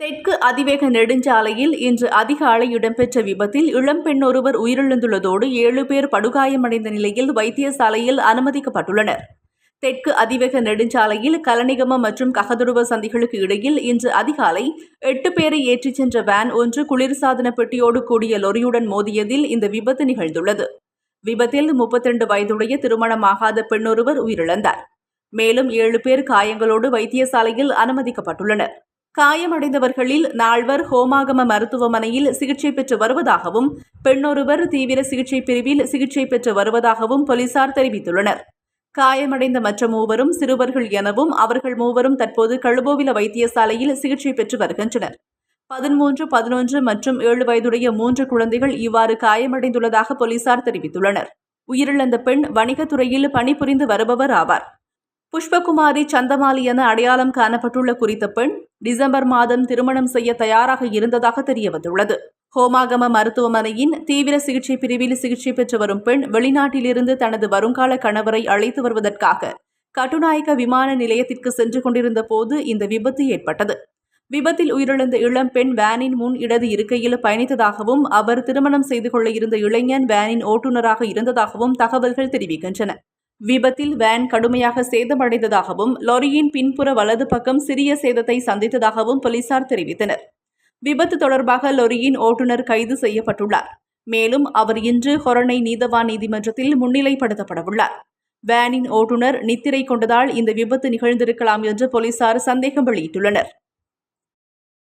தெற்கு அதிவேக நெடுஞ்சாலையில் இன்று அதிகாலை இடம்பெற்ற விபத்தில் இளம்பெண் ஒருவர் உயிரிழந்துள்ளதோடு ஏழு பேர் படுகாயமடைந்த நிலையில் வைத்தியசாலையில் அனுமதிக்கப்பட்டுள்ளனர். தெற்கு அதிவேக நெடுஞ்சாலையில் கலனிகம மற்றும் ககதுருவ சந்திகளுக்கு இடையில் இன்று அதிகாலை எட்டு பேரை ஏற்றிச் சென்ற வேன் ஒன்று குளிர்சாதன பெட்டியோடு கூடிய லொரியுடன் மோதியதில் இந்த விபத்து நிகழ்ந்துள்ளது. விபத்தில் 32 வயதுடைய திருமணமாகாத பெண்ணொருவர் உயிரிழந்தார். மேலும் ஏழு பேர் காயங்களோடு வைத்தியசாலையில் அனுமதிக்கப்பட்டுள்ளனர். காயமடைந்தவர்களில் நால்வர் ஹோமாகம மருத்துவமனையில் சிகிச்சை பெற்று வருவதாகவும் பெண்ணொருவர் தீவிர சிகிச்சை பிரிவில் சிகிச்சை பெற்று வருவதாகவும் போலீசார் தெரிவித்துள்ளனர். காயமடைந்த மற்ற மூவரும் சிறுவர்கள் எனவும் அவர்கள் மூவரும் தற்போது கழுபோவில வைத்தியசாலையில் சிகிச்சை பெற்று வருகின்றனர். பதிமூன்று பதினொன்று மற்றும் ஏழு வயதுடைய மூன்று குழந்தைகள் இவ்வாறு காயமடைந்துள்ளதாக போலீசார் தெரிவித்துள்ளனர். உயிரிழந்த பெண் வணிகத்துறையில் பணிபுரிந்து வருபவர் ஆவார். புஷ்பகுமாரி சந்தமாலி என அடையாளம் காணப்பட்டுள்ள குறித்த பெண் டிசம்பர் மாதம் திருமணம் செய்ய தயாராக இருந்ததாக தெரியவந்துள்ளது. ஹோமாகம மருத்துவமனையின் தீவிர சிகிச்சை பிரிவில் சிகிச்சை பெற்று வரும் பெண் வெளிநாட்டிலிருந்து தனது வருங்கால கணவரை அழைத்து வருவதற்காக கட்டுநாயக்க விமான நிலையத்திற்கு சென்று கொண்டிருந்த போது இந்த விபத்து ஏற்பட்டது. விபத்தில் உயிரிழந்த இளம் பெண் வேனின் முன் இடது இருக்கையில் பயணித்ததாகவும் அவர் திருமணம் செய்து கொள்ள இருந்த இளைஞன் வேனின் ஓட்டுநராக இருந்ததாகவும் தகவல்கள் தெரிவிக்கின்றன. விபத்தில் வேன் கடுமையாக சேதமடைந்ததாகவும் லாரியின் பின்புற வலது பக்கம் சிறிய சேதத்தை சந்தித்ததாகவும் போலீசார் தெரிவித்தனர். விபத்து தொடர்பாக லொரியின் ஓட்டுநர் கைது செய்யப்பட்டுள்ளார். மேலும் அவர் இன்று ஹொரணை நீதவான் நீதிமன்றத்தில் முன்னிலைப்படுத்தப்படவுள்ளார். வேனின் ஓட்டுநர் நித்திரை கொண்டதால் இந்த விபத்து நிகழ்ந்திருக்கலாம் என்று போலீசார் சந்தேகம் வெளியிட்டுள்ளனர்.